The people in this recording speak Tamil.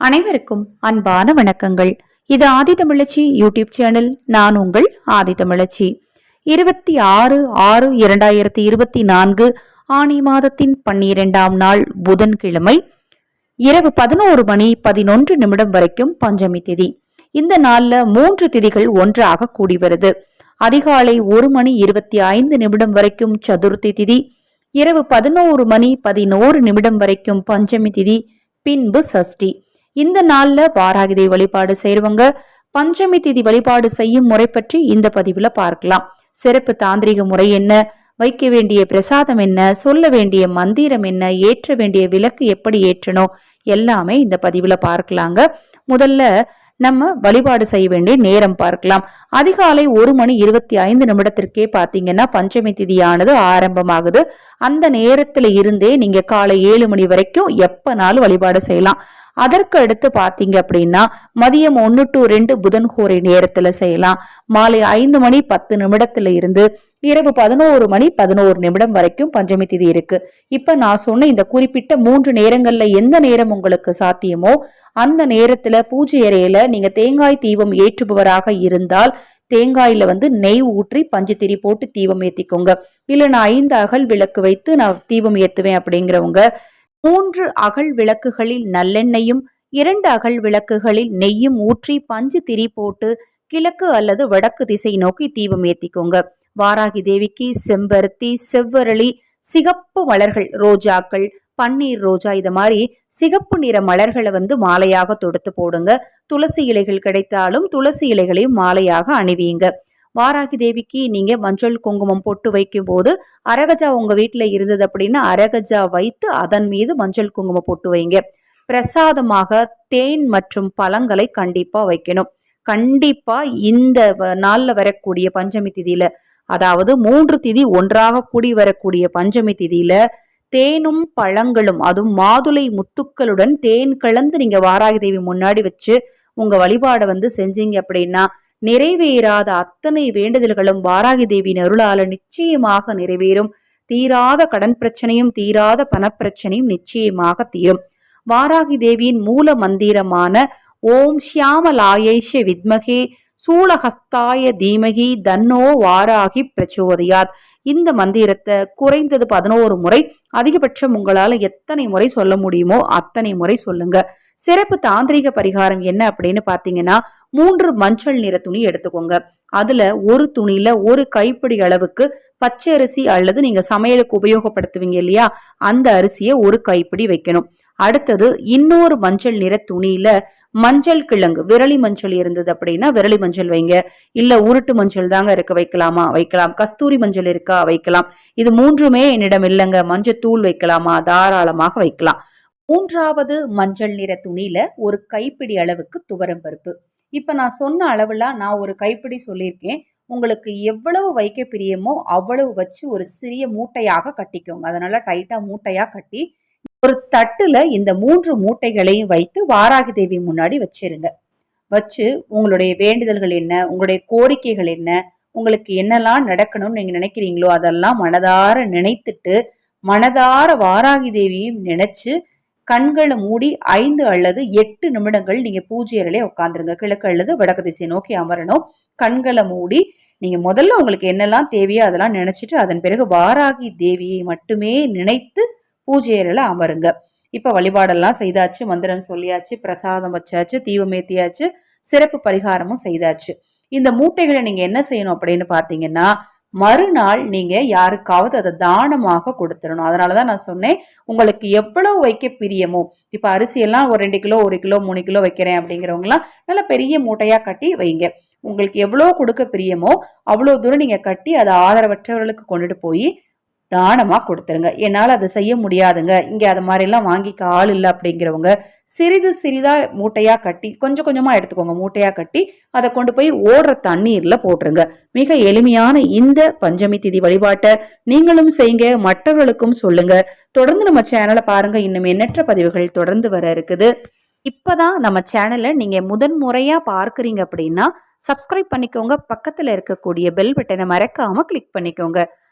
அனைவருக்கும் அன்பான வணக்கங்கள். இது ஆதிதமிழச்சி யூடியூப் சேனல். நான் உங்கள் ஆதிதமிழச்சி இருபத்தி ஆறு ஆறு இரண்டாயிரத்தி இருபத்தி நான்கு ஆணி மாதத்தின் பன்னிரெண்டாம் நாள் புதன்கிழமை இரவு பதினோரு மணி பதினொன்று நிமிடம் வரைக்கும் பஞ்சமி திதி. இந்த நாள்ல மூன்று திதிகள் ஒன்றாக கூடி வருது. அதிகாலை ஒரு மணி இருபத்தி ஐந்து நிமிடம் வரைக்கும் சதுர்த்தி திதி இரவு பதினோரு மணி பதினோரு நிமிடம் வரைக்கும் பஞ்சமி திதி பின்பு சஷ்டி. இந்த நாள்ல வாராகிதை வழிபாடு செய்றவங்க பஞ்சமி திதி வழிபாடு செய்யும் முறை பற்றி இந்த பதிவுல பார்க்கலாம். சிறப்பு தாந்திரிக முறை என்ன? வைக்க வேண்டிய பிரசாதம் என்ன? சொல்ல வேண்டிய மந்திரம் என்ன? ஏற்ற வேண்டிய விளக்கு எப்படி ஏற்றணும்? எல்லாமே இந்த பதிவுல பார்க்கலாங்க. முதல்ல நம்ம வழிபாடு செய்ய வேண்டிய நேரம் பார்க்கலாம். அதிகாலை ஒரு மணி இருபத்தி ஐந்து நிமிடத்திற்கே பார்த்தீங்கன்னா பஞ்சமி திதியானது ஆரம்பமாகுது. அந்த நேரத்துல இருந்தே நீங்க காலை ஏழு மணி வரைக்கும் எப்பனாலும் வழிபாடு செய்யலாம்? அதற்கு அடுத்து பாத்தீங்க அப்படின்னா மதியம் ஒன்னு டு ரெண்டு புதன் ஹோரை நேரத்துல செய்யலாம். மாலை ஐந்து மணி பத்து நிமிடத்துல இருந்து இரவு பதினோரு மணி பதினோரு நிமிடம் வரைக்கும் பஞ்சமி திதி இருக்கு. இப்ப நான் சொன்ன இந்த குறிப்பிட்ட மூன்று நேரங்கள்ல எந்த நேரம் உங்களுக்கு சாத்தியமோ அந்த நேரத்துல பூஜை அறையில நீங்க தேங்காய் தீபம் ஏற்றுபவராக இருந்தால் தேங்காயில வந்து நெய் ஊற்றி பஞ்சு போட்டு தீபம் ஏத்திக்கோங்க. இல்ல நான் ஐந்து அகல் விளக்கு வைத்து நான் தீபம் ஏத்துவேன் அப்படிங்கிறவங்க மூன்று அகல் விளக்குகளில் நல்லெண்ணெயும் இரண்டு அகல் விளக்குகளில் நெய்யும் ஊற்றி பஞ்சு திரி போட்டு கிழக்கு அல்லது வடக்கு திசை நோக்கி தீபம் ஏத்திக்கோங்க. வாராகி தேவிக்கு செம்பருத்தி செவ்வரளி சிகப்பு மலர்கள் ரோஜாக்கள் பன்னீர் ரோஜா இது மாதிரி சிகப்பு நிற மலர்களை வந்து மாலையாக தொடுத்து போடுங்க. துளசி இலைகள் கிடைத்தாலும் துளசி இலைகளையும் மாலையாக அணிவியுங்க வாராகி தேவிக்கு நீங்க மஞ்சள் குங்குமம் பொட்டு வைக்கும் போது அரகஜா உங்க வீட்டுல இருந்தது அப்படின்னா அரகஜா வைத்து அதன் மீது மஞ்சள் குங்குமம் பொட்டு வைங்க. பிரசாதமாக தேன் மற்றும் பழங்களை கண்டிப்பா வைக்கணும். கண்டிப்பா இந்த வ- நாள்ல வரக்கூடிய பஞ்சமி திதியில அதாவது மூன்று திதி ஒன்றாக கூடி வரக்கூடிய பஞ்சமி திதியில தேனும் பழங்களும் அதுவும் மாதுளை முத்துக்களுடன் தேன் கலந்து நீங்க வாராகி தேவி முன்னாடி வச்சு உங்க வழிபாடை வந்து செஞ்சீங்க அப்படின்னா நிறைவேறாத அத்தனை வேண்டுதல்களும் வாராகி தேவியின் அருளால நிச்சயமாக நிறைவேறும். தீராத கடன் பிரச்சனையும் தீராத பணப்பிரச்சனையும் நிச்சயமாக தீரும். வாராகி தேவியின் மூல மந்திரமான ஓம் ஷியாமலாயேஷ வித்மகே சூலஹஸ்தாய தீமகி தன்னோ வாராகி பிரச்சோதயாத். இந்த மந்திரத்தை குறைந்தது பதினோரு முறை அதிகபட்சம் உங்களால் எத்தனை முறை சொல்ல முடியுமோ அத்தனை முறை சொல்லுங்க. சிறப்பு தாந்திரிக பரிகாரம் என்ன அப்படின்னு பார்த்தீங்கன்னா மூன்று மஞ்சள் நிற துணி எடுத்துக்கோங்க. அதுல ஒரு துணியில ஒரு கைப்பிடி அளவுக்கு பச்சை அரிசி அல்லது நீங்க சமையலுக்கு உபயோகப்படுத்துவீங்க இல்லையா? அந்த அரிசியை ஒரு கைப்பிடி வைக்கணும். அடுத்தது இன்னொரு மஞ்சள் நிற துணியில மஞ்சள் கிழங்கு விரலி மஞ்சள் இருந்தது அப்படின்னா விரலி மஞ்சள் வைங்க. இல்ல உருட்டு மஞ்சள் தாங்க இருக்க வைக்கலாமா? வைக்கலாம். கஸ்தூரி மஞ்சள் இருக்கா? வைக்கலாம். இது மூன்றுமே என்னிடம் இல்லைங்க. மஞ்சள் தூள் வைக்கலாமா? தாராளமாக வைக்கலாம். மூன்றாவது மஞ்சள் நிற துணியில ஒரு கைப்பிடி அளவுக்கு துவரம் பருப்பு. இப்போ நான் சொன்ன அளவில் நான் ஒரு கைப்பிடி சொல்லியிருக்கேன். உங்களுக்கு எவ்வளவு வைக்க பிரியமோ அவ்வளவு வச்சு ஒரு சிறிய மூட்டையாக கட்டிக்கோங்க. அதனால் டைட்டாக மூட்டையாக கட்டி ஒரு தட்டில் இந்த மூன்று மூட்டைகளையும் வைத்து வாராகி தேவி முன்னாடி வச்சிருங்க. வச்சு உங்களுடைய வேண்டுதல்கள் என்ன உங்களுடைய கோரிக்கைகள் என்ன உங்களுக்கு என்னெல்லாம் நடக்கணும்னு நீங்கள் நினைக்கிறீங்களோ அதெல்லாம் மனதார நினைத்துட்டு மனதார வாராகி தேவியும் நினைச்சு கண்களை மூடி ஐந்து அல்லது எட்டு நிமிடங்கள் நீங்க பூஜை அறையிலே உட்காந்துருங்க கிழக்கு அல்லது வடக்கு திசை நோக்கி அமரணும். கண்களை மூடி நீங்க முதல்ல உங்களுக்கு என்னெல்லாம் தேவையோ அதெல்லாம் நினைச்சிட்டு அதன் பிறகு வாராகி தேவியை மட்டுமே நினைத்து பூஜை அறையில அமருங்க. இப்ப வழிபாடெல்லாம் செய்தாச்சு மந்திரம் சொல்லியாச்சு பிரசாதம் வச்சாச்சு தீபம் ஏத்தியாச்சு சிறப்பு பரிகாரமும் செய்தாச்சு. இந்த மூட்டைகளை நீங்க என்ன செய்யணும் அப்படின்னு பாத்தீங்கன்னா மறுநாள் நீங்க யாருக்காவது அதை தானமாக கொடுத்துடணும். அதனாலதான் நான் சொன்னேன் உங்களுக்கு எவ்வளவு வைக்க பிரியமோ இப்ப அரிசி எல்லாம் ஒரு ரெண்டு கிலோ ஒரு கிலோ மூணு கிலோ வைக்கிறேன் அப்படிங்கிறவங்கலாம் நல்ல பெரிய மூட்டையா கட்டி வைங்க. உங்களுக்கு எவ்வளோ கொடுக்க பிரியமோ அவ்வளோ தூரம் நீங்கள் கட்டி அதை ஆதரவற்றவர்களுக்கு கொண்டுட்டு போய் தானமாக கொடுத்துருங்க. என்னால் அதை செய்ய முடியாதுங்க. இங்கே அது மாதிரிலாம் வாங்கிக்க ஆள் இல்லை அப்படிங்கிறவங்க சிறிது சிறிதாக மூட்டையாக கட்டி கொஞ்சம் கொஞ்சமாக எடுத்துக்கோங்க. மூட்டையாக கட்டி அதை கொண்டு போய் ஓடுற தண்ணீரில் போட்டுருங்க. மிக எளிமையான இந்த பஞ்சமி திதி வழிபாட்டை நீங்களும் செய்யுங்க. மற்றவர்களுக்கும் சொல்லுங்க. தொடர்ந்து நம்ம சேனலை பாருங்க. இன்னும் எண்ணற்ற பதிவுகள் தொடர்ந்து வர இருக்குது. இப்போதான் நம்ம சேனலை நீங்கள் முதன் முறையாக பார்க்குறீங்க அப்படின்னா சப்ஸ்கிரைப் பண்ணிக்கோங்க. பக்கத்தில் இருக்கக்கூடிய பெல் பட்டனை மறக்காமல் கிளிக் பண்ணிக்கோங்க.